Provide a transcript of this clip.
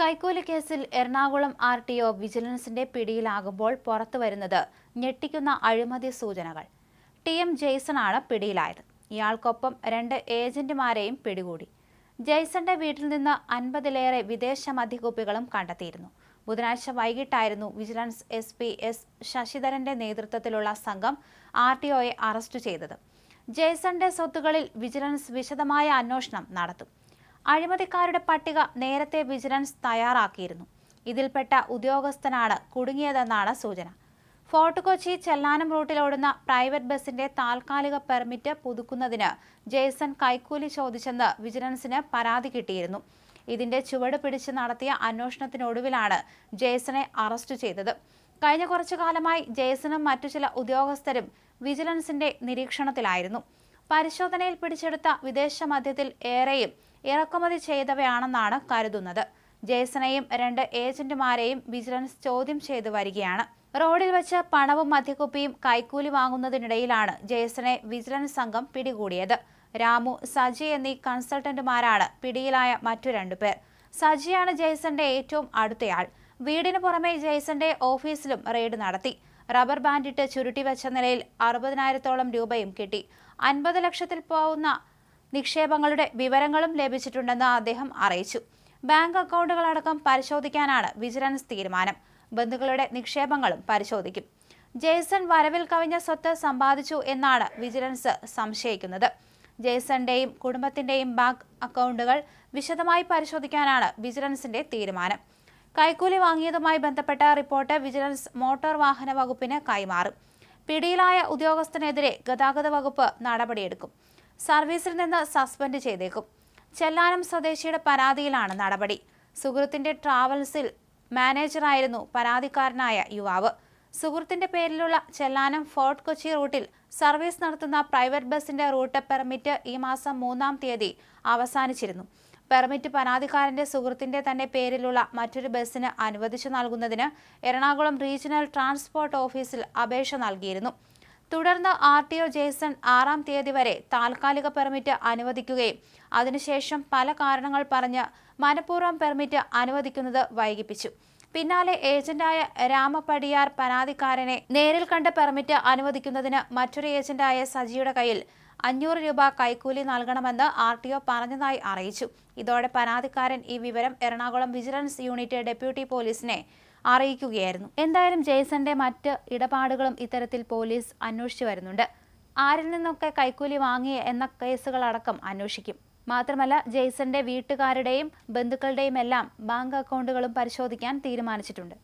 കൈക്കൂലി കേസിൽ Ernakulam R T O വിജിലൻസിന്റെ പിടിയിലാകുമ്പോൾ പുറത്തു വരുന്നത് ഞെട്ടിക്കുന്ന അഴിമതി സൂചനകൾ. ടി എം ജെയ്സണാണ് പിടിയിലായത്. ഇയാൾക്കൊപ്പം രണ്ട് ഏജന്റുമാരെയും പിടികൂടി. ജെയ്സന്റെ വീട്ടിൽ നിന്ന് അൻപതിലേറെ വിദേശ മദ്യക്കുപ്പികളും കണ്ടെത്തിയിരുന്നു. ബുധനാഴ്ച വൈകിട്ടായിരുന്നു വിജിലൻസ് എസ് പി എസ് ശശിധരന്റെ നേതൃത്വത്തിലുള്ള സംഘം ആർ ടി ഒയെ അറസ്റ്റ് ചെയ്തത്. ജെയ്സന്റെ സ്വത്തുകളിൽ വിജിലൻസ് വിശദമായ അന്വേഷണം നടത്തും. അഴിമതിക്കാരുടെ പട്ടിക നേരത്തെ വിജിലൻസ് തയ്യാറാക്കിയിരുന്നു. ഇതിൽപ്പെട്ട ഉദ്യോഗസ്ഥനാണ് കുടുങ്ങിയതെന്നാണ് സൂചന. ഫോർട്ട് കൊച്ചി ചെല്ലാനം റൂട്ടിലോടുന്ന പ്രൈവറ്റ് ബസിന്റെ താൽക്കാലിക പെർമിറ്റ് പുതുക്കുന്നതിന് ജെയ്സൺ കൈക്കൂലി ചോദിച്ചെന്ന് വിജിലൻസിന് പരാതി കിട്ടിയിരുന്നു. ഇതിന്റെ ചുവട് പിടിച്ച് നടത്തിയ അന്വേഷണത്തിനൊടുവിലാണ് ജെയ്സനെ അറസ്റ്റ് ചെയ്തത്. കഴിഞ്ഞ കുറച്ചു കാലമായി ജെയ്സണും മറ്റു ചില ഉദ്യോഗസ്ഥരും വിജിലൻസിന്റെ നിരീക്ഷണത്തിലായിരുന്നു. പരിശോധനയിൽ പിടിച്ചെടുത്ത വിദേശ മദ്യത്തിൽ ഏറെയും ഇറക്കുമതി ചെയ്തവയാണെന്നാണ് കരുതുന്നത്. ജേസനെയും രണ്ട് ഏജന്റുമാരെയും വിജിലൻസ് ചോദ്യം ചെയ്തു വരികയാണ്. റോഡിൽ വെച്ച് പണവും മദ്യക്കുപ്പിയും കൈക്കൂലി വാങ്ങുന്നതിനിടയിലാണ് ജേസനെ വിജിലൻസ് സംഘം പിടികൂടിയത്. രാമു സജി എന്നീ കൺസൾട്ടന്റുമാരാണ് പിടിയിലായ മറ്റു രണ്ടുപേർ. സജിയാണ് ജെയ്സന്റെ ഏറ്റവും അടുത്തയാൾ. വീടിന് പുറമെ ജെയ്സന്റെ ഓഫീസിലും റെയ്ഡ് നടത്തി. റബ്ബർ ബാൻഡിട്ട് ചുരുട്ടി വെച്ച നിലയിൽ അറുപതിനായിരത്തോളം രൂപയും കിട്ടി. അൻപത് ലക്ഷത്തിൽ പോകുന്ന നിക്ഷേപങ്ങളുടെ വിവരങ്ങളും ലഭിച്ചിട്ടുണ്ടെന്ന് അദ്ദേഹം അറിയിച്ചു. ബാങ്ക് അക്കൗണ്ടുകളടക്കം പരിശോധിക്കാനാണ് വിജിലൻസ് തീരുമാനം. ബന്ധുക്കളുടെ നിക്ഷേപങ്ങളും പരിശോധിക്കും. ജെയ്സൺ വരവിൽ കവിഞ്ഞ സ്വത്ത് സമ്പാദിച്ചു എന്നാണ് വിജിലൻസ് സംശയിക്കുന്നത്. ജെയ്സന്റെയും കുടുംബത്തിന്റെയും ബാങ്ക് അക്കൗണ്ടുകൾ വിശദമായി പരിശോധിക്കാനാണ് വിജിലൻസിന്റെ തീരുമാനം. കൈക്കൂലി വാങ്ങിയതുമായി ബന്ധപ്പെട്ട റിപ്പോർട്ട് വിജിലൻസ് മോട്ടോർ വാഹന വകുപ്പിന് കൈമാറും. പിടിയിലായ ഉദ്യോഗസ്ഥനെതിരെ ഗതാഗത വകുപ്പ് നടപടിയെടുക്കും. സർവീസിൽ നിന്ന് സസ്പെൻഡ് ചെയ്തേക്കും. ചെല്ലാനം സ്വദേശിയുടെ പരാതിയിലാണ് നടപടി. സുഹൃത്തിന്റെ ട്രാവൽസിൽ മാനേജറായിരുന്നു പരാതിക്കാരനായ യുവാവ്. സുഹൃത്തിന്റെ പേരിലുള്ള ചെല്ലാനം ഫോർട്ട് കൊച്ചി റൂട്ടിൽ സർവീസ് നടത്തുന്ന പ്രൈവറ്റ് ബസിന്റെ റൂട്ട് പെർമിറ്റ് ഈ മാസം മൂന്നാം തീയതി അവസാനിച്ചിരുന്നു. പെർമിറ്റ് പരാതിക്കാരന്റെ സുഹൃത്തിന്റെ തന്നെ പേരിലുള്ള മറ്റൊരു ബസ്സിന് അനുവദിച്ചു നൽകുന്നതിന് എറണാകുളം റീജിയണൽ ട്രാൻസ്പോർട്ട് ഓഫീസിൽ അപേക്ഷ നൽകിയിരുന്നു. തുടർന്ന് ആർ ടി ഒ ജേസൺ ആറാം തീയതി വരെ താൽക്കാലിക പെർമിറ്റ് അനുവദിക്കുകയും അതിനുശേഷം പല കാരണങ്ങൾ പറഞ്ഞ് മനഃപൂർവം പെർമിറ്റ് അനുവദിക്കുന്നത് വൈകിപ്പിച്ചു. പിന്നാലെ ഏജന്റായ രാമപടിയാർ പരാതിക്കാരനെ നേരിൽ കണ്ട് പെർമിറ്റ് അനുവദിക്കുന്നതിന് മറ്റൊരു ഏജന്റായ സജിയുടെ കയ്യിൽ അഞ്ഞൂറ് രൂപ കൈക്കൂലി നൽകണമെന്ന് ആർ ടി ഒ പറഞ്ഞതായി അറിയിച്ചു. ഇതോടെ പരാതിക്കാരൻ ഈ വിവരം എറണാകുളം വിജിലൻസ് യൂണിറ്റ് ഡെപ്യൂട്ടി പോലീസിനെ അറിയിക്കുകയായിരുന്നു. എന്തായാലും ജെയ്സന്റെ മറ്റ് ഇടപാടുകളും ഇത്തരത്തിൽ പോലീസ് അന്വേഷിച്ചു വരുന്നുണ്ട്. ആരിൽ നിന്നൊക്കെ കൈക്കൂലി വാങ്ങി എന്ന കേസുകളടക്കം അന്വേഷിക്കും. മാത്രമല്ല ജെയ്സന്റെ വീട്ടുകാരുടെയും ബന്ധുക്കളുടെയും എല്ലാം ബാങ്ക് അക്കൗണ്ടുകളും പരിശോധിക്കാൻ തീരുമാനിച്ചിട്ടുണ്ട്.